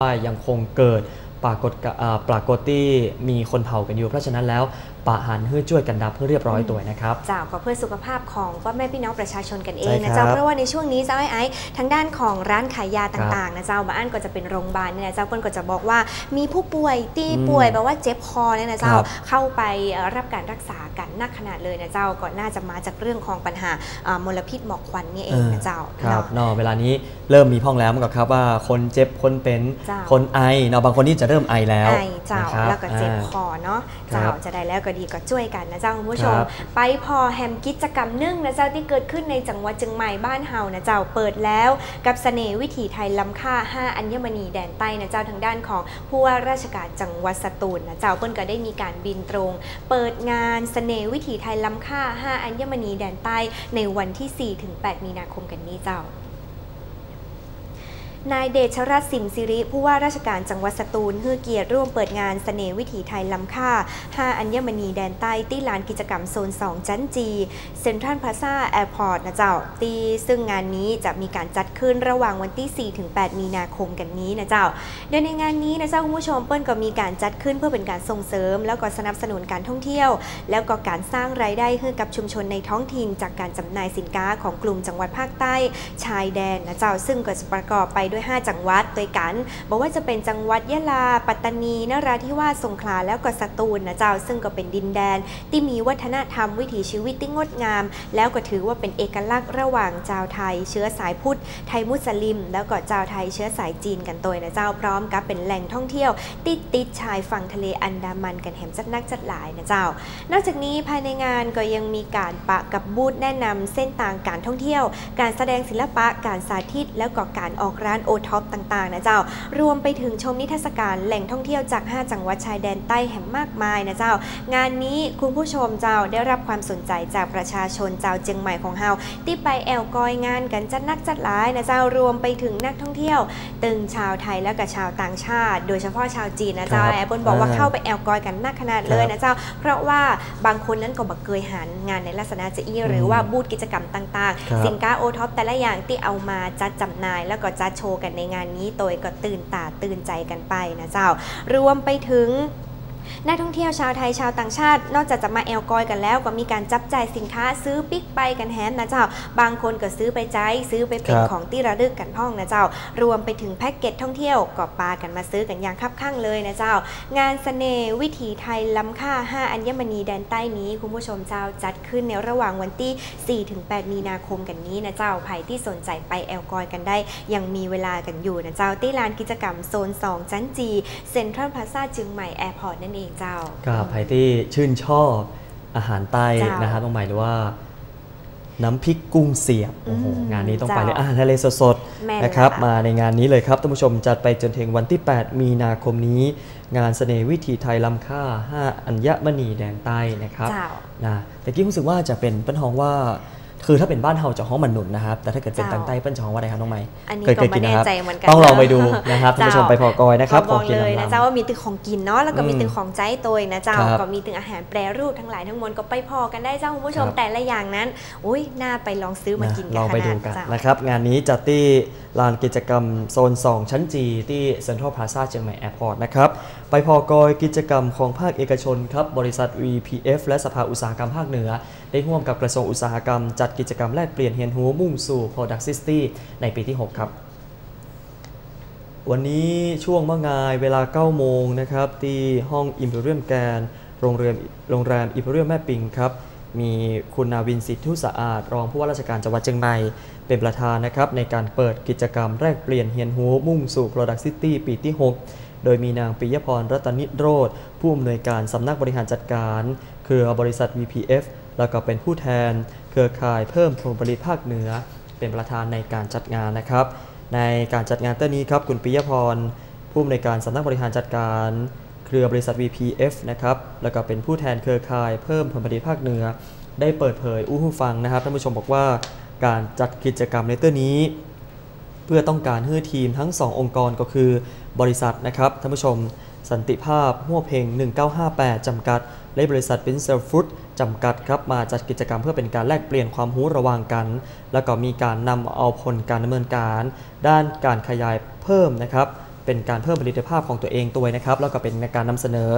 ายังคงเกิดปรากฏปรากฏที่มีคนเผากันอยู่ เพราะฉะนั้นแล้ว ปะหันเพื่อช่วยกันดับเพื่อเรียบร้อยตัวนะครับเจ้าก็เพื่อสุขภาพของพ่อแม่พี่น้องประชาชนกันเองใช่นะครัเจ้าบเพราะว่าในช่วงนี้เจ้าไอ้ไอ้ทางด้านของร้านขายยาต่างๆนะเจ้าบางอันก็จะเป็นโรงพยาบาลเนี่ยนะเจ้าเปิ้นก็จะบอกว่ามีผู้ป่วยตีอืมป่วยแบบว่าเจ็บคอเนี่ยนะเจ้าครับเข้าไปเอ่อรับการรักษากันนักขนาดเลยนะเจ้าก็น่าจะมาจากเรื่องของปัญหาอ่ามลพิษหมอกควันนี่เองนะเจ้าครับเนาะเนาะเวลานี้เริ่มมีพ้องแล้วมั้งครับว่าคนเจ็บคนเป็นเจ้าคนไอเนาะบางคนนี่จะเริ่มไอแล้วไอเจ้านะครับแล้วก็เจ็บอ่าคอเนาะครัเจ้าบจะได้แล้วก็ดีก็ช่วยกันนะเจ้าคุณผู้ชม ไปพอแฮมกิจกรรมนึ่งนะเจ้าที่เกิดขึ้นในจังหวัดเชียงใหม่บ้านเฮานะเจ้าเปิดแล้วกับเสน่ห์วิถีไทยล้ำค่า 5 อัญมณีแดนใต้นะเจ้าทางด้านของผู้ว่าราชการจังหวัดสตูลนะเจ้าเปิ้นก็ได้มีการบินตรง เปิดงานเสน่ห์วิถีไทยล้ำค่า 5 อัญมณีแดนใต้ในวันที่ 4-8 มีนาคมกันนี้เจ้า นายเดชรัตน์สิมสิริผู้ว่าราชการจังหวัดสตูลให้เกียรติร่วมเปิดงานเสน่ห์วิถีไทยล้ำค่า 5 อัญมณีแดนใต้ที่ลานกิจกรรมโซน2จันจีเซ็นทรัลพลาซาแอร์พอร์ตนะเจ้าตีซึ่งงานนี้จะมีการจัดขึ้นระหว่างวันที่ 4 ถึง 8 มีนาคมกันนี้นะเจ้า โดยในงานนี้นะเจ้าคุณผู้ชมเปิ้ลก็มีการจัดขึ้นเพื่อเป็นการส่งเสริม แล้วก็สนับสนุนการท่องเที่ยว แล้วก็การสร้างรายได้ให้กับชุมชนในท้องถิ่น จากการจำหน่ายสินค้าของกลุ่มจังหวัดภาคใต้ชายแดนนะเจ้าซึ่งก็จะประกอบไปด้วย 5 จังหวัดด้วยกัน บอกว่าจะเป็นจังหวัดยะลา ปัตตานีนราธิวาสสงขลาแล้วก็สตูลนะเจ้าซึ่งก็เป็นดินแดน ที่มีวัฒนธรรมวิถีชีวิตที่งดงาม แล้วก็ถือว่าเป็นเอกลักษณ์ระหว่างชาวไทย เชื้อสายพุทธไทยมุสลิม แล้วก็ชาวไทยเชื้อสายจีนกันตัวนะเจ้าพร้อมกับเป็นแหล่งท่องเที่ยว ติดติดชายฝั่งทะเลอันดามันกันแหมจัดนักจัดหลายนะเจ้า นอกจากนี้ภายในงานก็ยังมีการปะกับบูธแนะนำเส้นทางการท่องเที่ยว การแสดงศิลปะการสาธิตแล้วก็การออกร้านโอท็อปต่างๆนะเจ้า รวมไปถึงชมนิทรรศการแหล่งท่องเที่ยวจาก 5 จังหวัดชายแดนใต้แห่งมากมายนะเจ้า งานนี้คุณผู้ชมเจ้าได้รับความสนใจจากประชาชนเจ้าเจียงใหม่ของเฮาที่ไปแอลกอยงานกันจัดนักจัดหลายนะเจ้ารวมไปถึงนักท่องเที่ยวตึงชาวไทยและก็ชาวต่างชาติ โดยเฉพาะชาวจีนนะเจ้าครับแอปเปิลบอกว่าอ่าเข้าไปแอลกอยกันนักขนาดเลยครับนะเจ้า เพราะว่าบางคนนั้นก็บักเคยหันงานในลักษณะจะอี้หรือว่าบูธกิจกรรมต่างครับๆสินค้าโอท็อปแต่ละอย่างที่เอามาจัดจำหน่ายแล้วก็จัดโชว์กันในงานนี้โดยก็ตื่นตาตื่นใจกันไปนะเจ้ารวมไปถึง นักท่องเที่ยวชาวไทยชาวต่างชาติ นอกจากจะมาแอลกอยกันแล้ว ก็มีการจับจ่ายสินค้าซื้อปิ๊กไปกันแฮมนะเจ้า บางคนก็ซื้อไปใจายซื้อไปเป็นครับของที่ระลึกกันพ่องนะเจ้า รวมไปถึงแพ็กเกจท่องเที่ยวก็ปากันมาซื้อกันอย่างคับข้างเลยนะเจ้า งานเสน่ห์วิถีไทยล้ำค่า 5 อัญมณีแดนใต้นี้คุณผู้ชมเจ้าจัดขึ้นในระหว่างวันที่ 4-8 มีนาคมกันนี้นะเจ้าใครที่สนใจไปแอลกอยกันได้ ยังมีเวลากันอยู่นะเจ้าที่ลานกิจกรรมโซน2จันจีเซ็นทรัลพลาซ่าจึงใหม่แอร์พอร์ตนั่นเองเจ้ากับใครที่ชื่นชอบอาหารใต้เจ้านนะครับต้องหมายหรือว่า น้ำพริกกุ้งเสียบโอ้โหอืมงานนี้ต้องไปเลยเจ้าอาหารทะเลสดแม่นๆนะครับแล้วค่ะมาในงานนี้เลยครับท่านผู้ชมจัดไปจนถึงวันที่ 8 มีนาคมนี้ งานเสน่ห์วิถีไทยล้ำค่า 5 อัญมณีแดนใต้นะครับเจ้านะแต่กี้รู้สึกว่าจะเป็นเป็นห้องว่า คือถ้าเป็นบ้านเฮาจะห้องมันหนุนนะครับ แต่ถ้าเกิดเป็นเจ้าทางใต้เป็นจะห้องว่าอะไรครับน้องไม้อันนี้เคยก็เคยไม่กินแน่นะครับใจเหมือนกันต้องลองไปดูนะครับท่านผู้ชมไปพอกอยนะครับก็บอกกินเลยลำนะๆเจ้าว่ามีตึกของกินเนาะแล้วก็มีอืมตึกของใจตัวเองนะเจ้าครับก็มีตึกอาหารแปรรูปทั้งหลายทั้งมวลก็ไปพอกันได้เจ้าคุณผู้ชมครับแต่ละอย่างนั้นอุ้ยน่าไปลองซื้อมากินกันลองไปขดูนาดกันเจ้านะครับงานนี้จัดที่ลานกิจกรรมโซน 2 ชั้นจีที่เซ็นทรัลพลาซ่าเชียงใหม่แอร์พอร์ตนะครับไปพอกอยกิจกรรมของภาคเอกชนครับบริษัท VPF และสภาอุตสาหกรรมภาคเหนือ ได้ร่วมกับกระทรวงอุตสาหกรรม จัดกิจกรรมแลกเปลี่ยนเฮียนหูมุ่งสู่ Product City ในปีที่ 6 ครับวันนี้ช่วงมะงายเวลา 9 โมงนะครับที่ห้อง Imperial แกนโรงแรมโรงแรม Imperial แม่ปิงครับ มีคุณนาวินสิทธุสะอาด รองผู้ว่าราชการจังหวัดเชียงใหม่ เป็นประธานนะครับในการเปิดกิจกรรมแลกเปลี่ยนเฮียนหูมุ่งสู่ Product City ปีที่6โดยมีนางปิยพรรัตนิโรธผู้อำนวยการสำนักบริหารจัดการ เครือบริษัท VPF แล้วก็เป็นผู้แทน เครือข่ายเพิ่มผลผลิตภาคเหนือ เป็นประธานในการจัดงานนะครับ ในการจัดงานเต้นนี้ครับคุณปิยพรผู้อำนวยการสำนักบริหารจัดการเครือบริษัท VPF นะครับ แล้วก็เป็นผู้แทนเครือข่ายเพิ่มผลผลิตภาคเหนือ ได้เปิดเผยอู้หูฟังนะครับท่านผู้ชมบอกว่าการจัดกิจกรรมในเต้นนี้ เพื่อต้องการให้ทีมทั้ง 2 องค์กรก็คือ บริษัทนะครับท่านผู้ชม สันติภาพหัวเพง1958 จำกัด และบริษัทปินเซลฟุตจำกัดครับมาจัดกิจกรรมเพื่อเป็นการแลกเปลี่ยนความรู้ระหว่างกัน แล้วก็มีการนำเอาผลการดำเนินการ ด้านการขยายเพิ่มนะครับเป็นการเพิ่มผลิตภาพของตัวเองตัวนะครับแล้วก็เป็นการนำเสนอ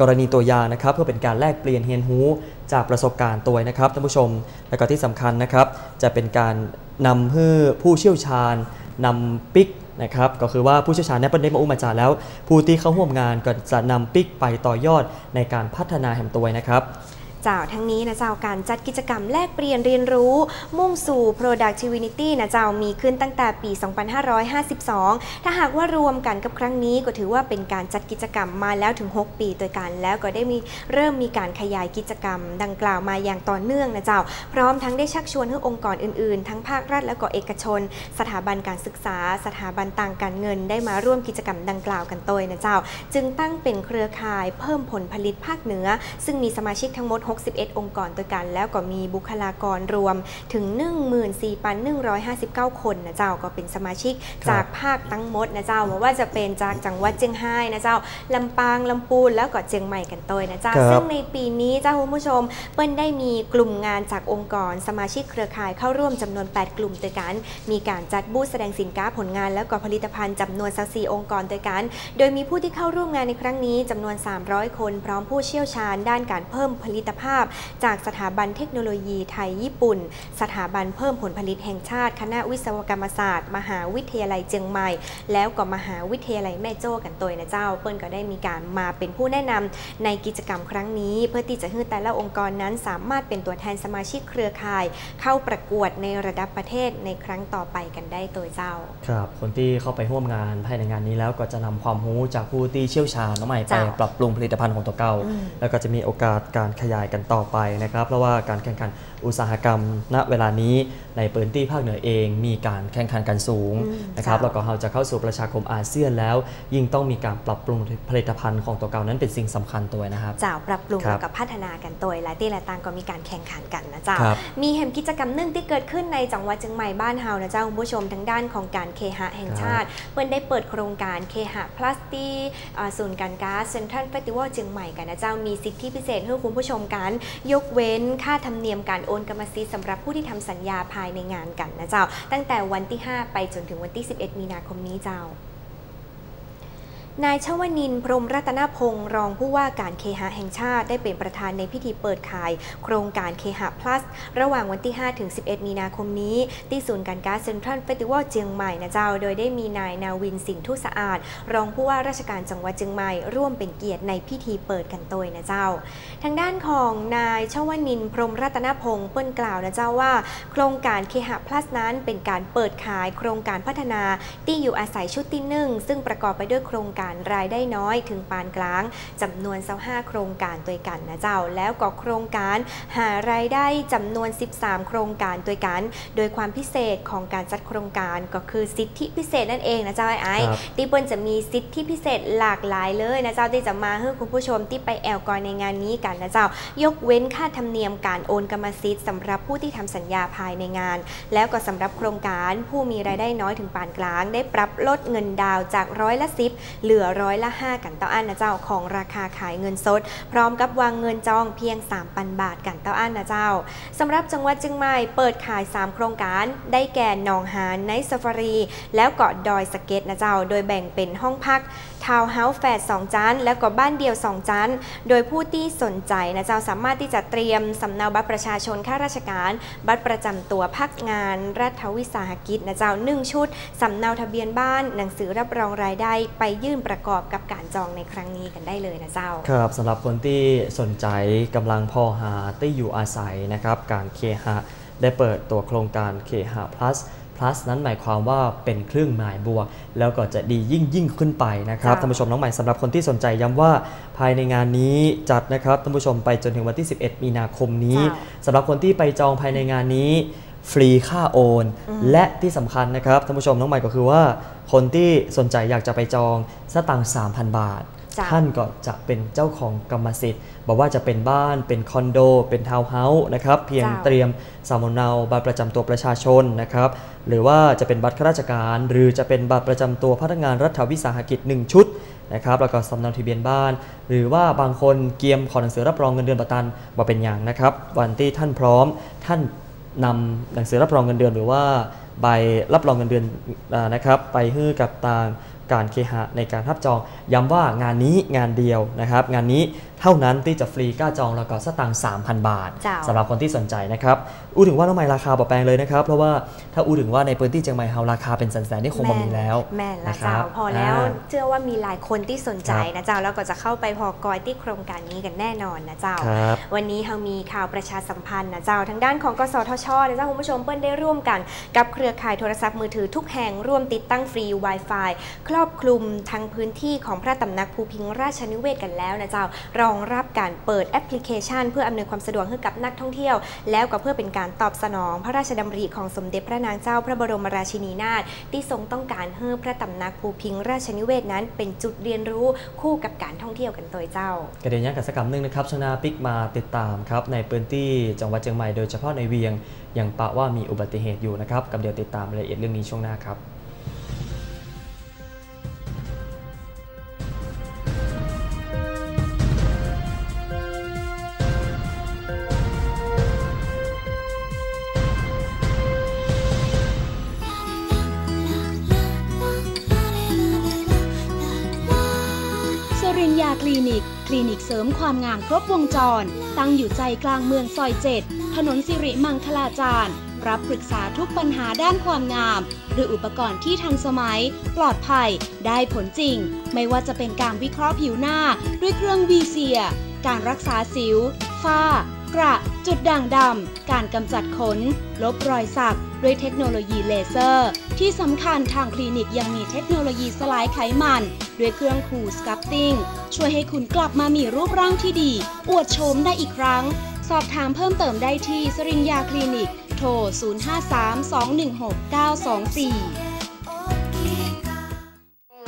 กรณีตัวอย่างนะครับ เพื่อเป็นการแลกเปลี่ยนเรียนรู้จากประสบการณ์ตัวนะครับท่านผู้ชม แล้วก็ที่สำคัญนะครับ จะเป็นการนำให้ผู้เชี่ยวชาญนำปิก นะครับก็คือว่าผู้เชี่ยวชาญในประเด็นมาอุมาจาแล้ว ผู้ที่เข้าร่วมงานก็จะนำปิกไปต่อยอดในการพัฒนาแห่งตัวนะครับ เจ้าทั้งนี้นะเจ้าการจัดกิจกรรมแลกเปลี่ยนเรียนรู้ มุ่งสู่ productivity นะเจ้ามีขึ้นตั้งแต่ปี 2552 ถ้าหากว่ารวมกันกับครั้งนี้ก็ถือว่าเป็นการจัดกิจกรรมมาแล้วถึง 6 ปีตัวกันแล้วก็ได้มีเริ่มมีการขยายกิจกรรม ดังกล่าวมาอย่างต่อเนื่องนะเจ้า พร้อมทั้งได้ชักชวนให้องค์กรอื่นๆ ทั้งภาครัฐและก็เอกชน สถาบันการศึกษา สถาบันต่างการเงิน ได้มาร่วมกิจกรรมดังกล่าวกันตัวนะเจ้า จึงตั้งเป็นเครือข่ายเพิ่มผลผลิตภาคเหนือ ซึ่งมีสมาชิกทั้งหมด61 องค์กรตัวกัน แล้วก็มีบุคลากรรวมถึง 14,159 คนนะเจ้าก็เป็นสมาชิกครับจากภาคทั้งหมดนะเจ้าไม่ว่าจะเป็นจากจังหวัดเชียงรายนะเจ้าลำปางลำพูนแล้วก็เชียงใหม่กันตัวนะเจ้าครับซึ่งในปีนี้เจ้าคุณผู้ชม เปิ้ลได้มีกลุ่มงานจากองค์กร สมาชิกเครือข่ายเข้าร่วมจำนวน 8 กลุ่มด้วยกัน มีการจัดบูธแสดงสินค้าผลงาน แล้วก็ผลิตภัณฑ์จำนวน14องค์กรด้วยกัน โดยมีผู้ที่เข้าร่วมงานในครั้งนี้จำนวน 300 คน พร้อมผู้เชี่ยวชาญด้านการเพิ่มผลิตภาพ จากสถาบันเทคโนโลยีไทยญี่ปุ่น สถาบันเพิ่มผลผลิตแห่งชาติ คณะวิศวกรรมศาสตร์ มหาวิทยาลัยเชียงใหม่ แล้วก็มหาวิทยาลัยแม่โจ้กันตัวนะเจ้า เปิ้ลก็ได้มีการมาเป็นผู้แนะนำในกิจกรรมครั้งนี้ เพื่อที่จะให้แต่ละองค์กรนั้นสามารถเป็นตัวแทนสมาชิกเครือข่าย เข้าประกวดในระดับประเทศในครั้งต่อไปกันได้ตัวเจ้า ครับ คนที่เข้าไปร่วมงานภายในงานนี้แล้วก็จะนำความรู้จากผู้ที่เชี่ยวชาญน้องใหม่ไปจ้ะปรับปรุงผลิตภัณฑ์ของตัวเก่าอืมแล้วก็จะมีโอกาสการขยายกันต่อไปนะครับ เพราะว่าการแข่งขันอุตสาหกรรม ณเวลานี้ในพื้นที่ภาคเหนือเอง มีการแข่งขันกันสูงอืมนะครับจ้ะแล้วก็เราจะเข้าสู่ประชาคมอาเซียนแล้ว ยิ่งต้องมีการปรับปรุงผลิตภัณฑ์ของตัวเก่านั้นเป็นสิ่งสำคัญตัวนะครับเจ้าปรับปรุงครับแล้วก็พัฒนากันตัวหลายที่หลายต่างก็มีการแข่งขันกันนะเจ้าครับมีแห่งกิจกรรมหนึ่งที่เกิดขึ้นในจังหวัดเชียงใหม่บ้านเฮานะเจ้าคุณผู้ชมทั้งด้านของการเคหะแห่งชาติเปิ้ลได้เปิดโครงการเคหะพลัสตีศูนย์การค้าเซ็นทรัลเฟสติวัลเชียงใหม่กันนะเจ้ามีสิทธิพิเศษให้คุณผู้ชมกันยกเว้นค่าธรรมเนียมการโอนกรรมสิทธิ์สำหรับผู้ที่ทำสัญญาภายในงานกันนะเจ้า ตั้งแต่วันที่ 5 ไปจนถึงวันที่ 11 มีนาคมนี้เจ้า นายชวนินพรมรัตนพงศ์รองผู้ว่าการเคหะแห่งชาติได้เป็นประธานในพิธีเปิดขาย โครงการเคหะ plus ระหว่างวันที่ 5 ถึง 11 มีนาคมนี้ ที่ศูนย์การค้าเซ็นทรัลเฟสติวัลเชียงใหม่นะเจ้า โดยได้มีนายนาวินสินทุสะอาด รองผู้ว่าราชการจังหวัดเชียงใหม่ ร่วมเป็นเกียรติในพิธีเปิดกันโดยนะเจ้า ทางด้านของนายชวนินพรมรัตนพงศ์เปิ้นกล่าวนะเจ้าว่า โครงการเคหะ plus นั้นเป็นการเปิดขาย โครงการพัฒนาที่อยู่อาศัยชุดที่หนึ่งซึ่งประกอบไปด้วยโครงการรายได้น้อยถึงปานกลางจำนวน25โครงการตัวยกันนะเจ้า แล้วก็โครงการหารายได้จำนวน 13 โครงการตัวยกัน โดยความพิเศษของการจัดโครงการก็คือสิทธิพิเศษนั่นเองนะเจ้าไอ้ไอ้ครับที่เปิ้ลจะมีสิทธิพิเศษหลากหลายเลยนะเจ้าที่จะมาให้คุณผู้ชมที่ไปแอลกอยในงานนี้กันนะเจ้า ยกเว้นค่าธรรมเนียมการโอนกรรมสิทธิ์สำหรับผู้ที่ทำสัญญาภายในงาน แล้วก็สำหรับโครงการผู้มีรายได้น้อยถึงปานกลาง ได้ปรับลดเงินดาวน์จากร้อยละสิบเหลือือร้อยละห้ากันเต่ออันนะเจ้าของราคาขายเงินสด พร้อมกับวางเงินจองเพียง 3,000 บาทกันเต่ออันนะเจ้าสำหรับจังหวัดเชียงใหม่เปิดขาย 3 โครงการได้แก่หนองหานไนท์ซาฟารี แล้วเก็ดอยสเก็ตนะเจ้า โดยแบ่งเป็นห้องพักทาวน์เฮาส์แฟด2ชั้น แล้วก็บ้านเดี่ยว 2ชั้น โดยผู้ที่สนใจนะเจ้าสามารถที่จะเตรียมสำเนาบัตรประชาชนข้าราชการ บัตรประจำตัวพักงาน รัฐวิสาหกิจนะเจ้า1ชุดสำเนาทะเบียนบ้าน หนังสือรับรองรายได้ไปยื่นประกอบกับการจองในครั้งนี้กันได้เลยนะเจ้า ครับสำหรับคนที่สนใจกำลังพอหาที่อยู่อาศัยนะครับ การเคหะได้เปิดตัวโครงการเคหะ plus plus นั้นหมายความว่าเป็นเครื่องหมายบวก แล้วก็จะดียิ่งยิ่งขึ้นไปนะครับค่ะท่านผู้ชมน้องใหม่สำหรับคนที่สนใจย้ำว่า ภายในงานนี้จัดนะครับท่านผู้ชมไปจนถึงวันที่ 11 มีนาคมนี้จ้าสำหรับคนที่ไปจองภายในงานนี้ ฟรีค่าโอนอืมและที่สำคัญนะครับท่านผู้ชมน้องใหม่ก็คือว่า คนที่สนใจอยากจะไปจองสตางค์3,000 บาทจ้ะท่านก็จะเป็นเจ้าของกรรมสิทธิ์บอกว่าจะเป็นบ้านเป็นคอนโด เป็นทาวน์เฮาส์นะครับเพียงจ้ะเตรียมสำเนาบัตรประจำตัวประชาชนนะครับหรือว่าจะเป็นบัตรข้าราชการ หรือจะเป็นบัตรประจำตัวพนักงานรัฐวิสาหกิจ 1 ชุดนะครับแล้วก็สำเนาทะเบียนบ้าน หรือว่าบางคนเกียมขอหนังสือรับรองเงินเดือนประกันมาเป็นอย่างนะครับ วันที่ท่านพร้อมท่าน นำหนังสือรับรองเงินเดือน หรือว่าใบรับรองเงินเดือนนะครับไปให้กับทางการเคหะในการทับจอง ย้ำว่างานนี้งานเดียวนะครับ งานนี้ เท่านั้นที่จะฟรีกล้าจองแล้วก็สตางค์3,000 บาทเจ้าสำหรับคนที่สนใจนะครับอู้ถึงว่าทำไมราคาปรับแปลงเลยนะครับ เพราะว่าถ้าอู้ถึงว่าในพื้นที่เชียงใหม่เฮาราคาเป็นแสนๆนี่คงบ่มีแล้ว แม่นละนะคเจ้ารับพอแล้วาเชื่อว่ามีหลายคนที่สนใจครับนะเจ้าแล้วก็จะเข้าไปพอกอยที่โครงการนี้กันแน่นอนนะเจ้าครับวันนี้เรามีข่าวประชาสัมพันธ์นะเจ้าทางด้านของกสทชนะเจ้าคุณผู้ชมเปิ้ลได้ร่วมกัน กับเครือข่ายโทรศัพท์มือถือทุกแห่งร่วมติดตั้งฟรี Wi-Fi ครอบคลุมทั้งพื้นที่ของพระตำหนักภูพิงราชนิเวศกันแล้วนะเจ้ารอองรับการเปิดแอปพลิเคชัน เพื่ออำนวยความสะดวกให้กับนักท่องเที่ยว แล้วก็เพื่อเป็นการตอบสนอง พระราชดำริของสมเด็จพระนางเจ้าพระบรมราชินีนาถที่ทรงต้องการให้พระตำหนักภูพิงราชนิเวศนั้น เป็นจุดเรียนรู้คู่กับการท่องเที่ยวกันโดยเจ้ากระเด็นยักษ์กิจกรรมหนึ่งนะครับชนาปิกมาติดตามครับในพื้นที่จังหวัดเชียงใหม่โดยเฉพาะในเวียงอย่างปะว่ามีอุบัติเหตุอยู่นะครับกับเดี๋ยวติดตามรายละเอียดเรื่องนี้ช่วงหน้าครับาคลินิก คลินิกเสริมความงามครบวงจร ตั้งอยู่ใจกลางเมืองซอยเจ็ดถนนสิริมังคลาจารย์ รับปรึกษาทุกปัญหาด้านความงามด้วยอุปกรณ์ที่ทันสมัย ปลอดภัย ได้ผลจริง ไม่ว่าจะเป็นการวิเคราะห์ผิวหน้าด้วยเครื่องวีเซีย การรักษาสิว ฝ้า กระ จุดด่างดำ การกำจัดขน ลบรอยสัก ด้วยเทคโนโลยีเลเซอร์ ที่สำคัญทางคลินิกยังมีเทคโนโลยีสลายไขมัน ด้วยเครื่องคูสครับติ้ง ช่วยให้คุณกลับมามีรูปร่างที่ดี อวดโฉมได้อีกครั้ง สอบถามเพิ่มเติมได้ที่สรินยาคลินิก โทร 053-216-924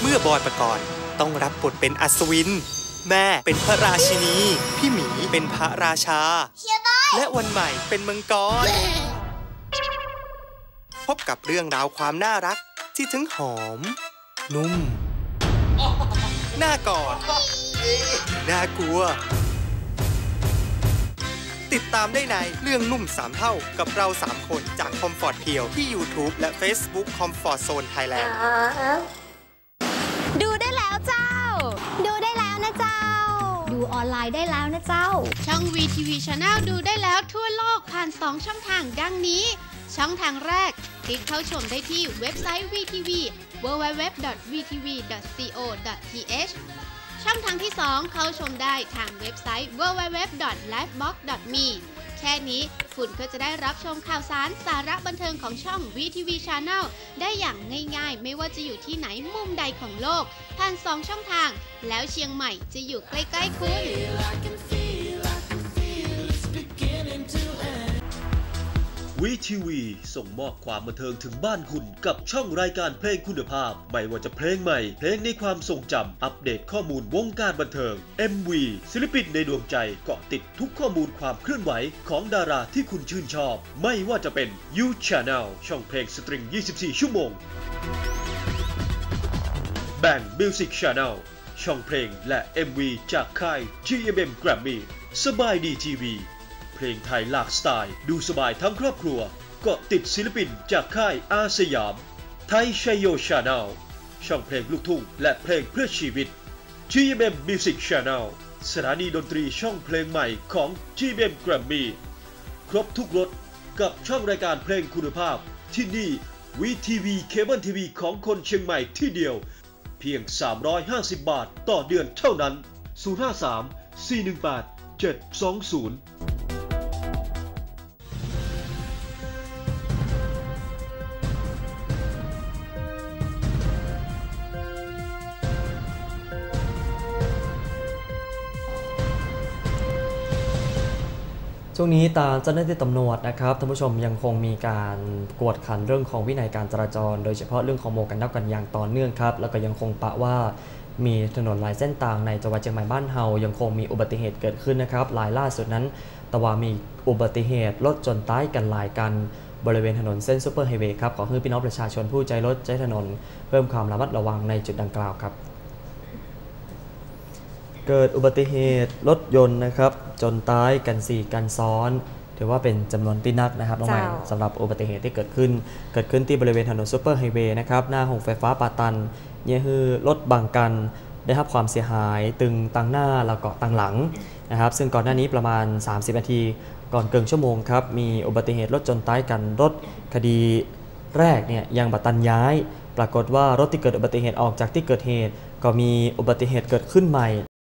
เมื่อบอยประกรณ์ต้องรับบทเป็นอัศวิน แม่เป็นพระราชินี พี่หมีเป็นพระราชา และวันใหม่เป็นมังกร พบกับเรื่องราวความน่ารักที่ทั้งหอม นุ่ม น่ากอด น่ากลัว ติดตามได้ในเรื่องนุ่มสามเท่ากับเราสามคนจากคอมฟอร์ตเพียวที่ YouTube และ Facebook Comfort Zone Thailand ดูได้แล้วเจ้าดูได้แล้วนะ เจ้า ดูออนไลน์ได้แล้วนะเจ้า ช่อง VTV Channel ดูได้แล้วทั่วโลกผ่าน 2 ช่องทางดังนี้ ช่องทางแรก คลิกเข้าชมได้ที่เว็บไซต์ VTV www.vtv.co.th ช่องทางที่ 2 เข้าชมได้ทางเว็บไซต์ www.livebox.me ค่นี้ คุณก็จะได้รับชมข่าวสารสาระบันเทิงของช่อง VTV Channel ได้อย่างง่ายๆ ไม่ว่าจะอยู่ที่ไหนมุมใดของโลกผ่าน2ช่องทาง แล้วเชียงใหม่จะอยู่ใกล้ๆคุณ วีทีวีส่งมอบความบันเทิงถึงบ้านคุณ กับช่องรายการเพลงคุณภาพ ไม่ว่าจะเพลงใหม่ เพลงในความทรงจำอัปเดตข้อมูลวงการบันเทิง MV ศิลปินในดวงใจเกาะติดทุกข้อมูลความเคลื่อนไหวของดาราที่คุณชื่นชอบ ไม่ว่าจะเป็น You Channel ช่องเพลงสตริง 24 ชั่วโมง Bang Music Channel ช่องเพลงและ MV จากค่าย GMM Grammy สบายดีทีวี เพลงไทยหลากสไตล์ ดูสบายทั้งครอบครัวเกาะติดศิลปินจากค่ายอาสยาม ไทยชัยโยชาแนลช่องเพลงลูกทุ่งและเพลงเพื่อชีวิต GMM Music Channel สถานีดนตรีช่องเพลงใหม่ของ GMM Grammy ครบทุกรถกับช่องรายการเพลงคุณภาพที่นี่ VTV เคเบิลทีวีของคนเชียงใหม่ที่เดียว เพียง 350 บาทต่อเดือนเท่านั้น 053 418 720 ช่วงนี้ตามเจ้าหน้าที่ตำรวจนะครับท่านผู้ชมยังคงมีการกวดขันเรื่องของวินัยการจราจร โดยเฉพาะเรื่องของโมกันน็อกกันอย่างต่อเนื่องครับ แล้วก็ยังคงปะว่ามีถนนหลายเส้นต่างในจังหวัดเชียงใหม่บ้านเฮายังคงมีอุบัติเหตุเกิดขึ้นนะครับหลายล่าสุดนั้น แต่ว่ามีอุบัติเหตุรถจนตายกันหลายกันบริเวณถนนเส้นซูเปอร์ไฮเวย์ครับขอให้พี่น้องประชาชนผู้ใจรถใจถนน เพิ่มความระมัดระวังในจุดดังกล่าวครับ เกิดอุบัติเหตุรถยนต์นะครับ จนตายกัน4กันซ้อน ถือว่าเป็นจำนวนที่นักนะครับน้องใหม่เจ้าสำหรับอุบัติเหตุที่เกิดขึ้น เกิดขึ้นที่บริเวณถนนซูเปอร์ไฮเวย์นะครับหน้าโรงไฟฟ้าปาตันเนี่ยคือรถบางกันได้รับความเสียหายตึงตังหน้าแล้วก็ตังหลังนะครับ ซึ่งก่อนหน้านี้ประมาณ 30 นาที ก่อนเกินชั่วโมงครับ มีอุบัติเหตุรถจนต้ายกันรถคดีแรกเนี่ยยังบัตันย้าย ปรากฏว่ารถที่เกิดอุบัติเหตุออกจากที่เกิดเหตุ ก็มีอุบัติเหตุเกิดขึ้นใหม่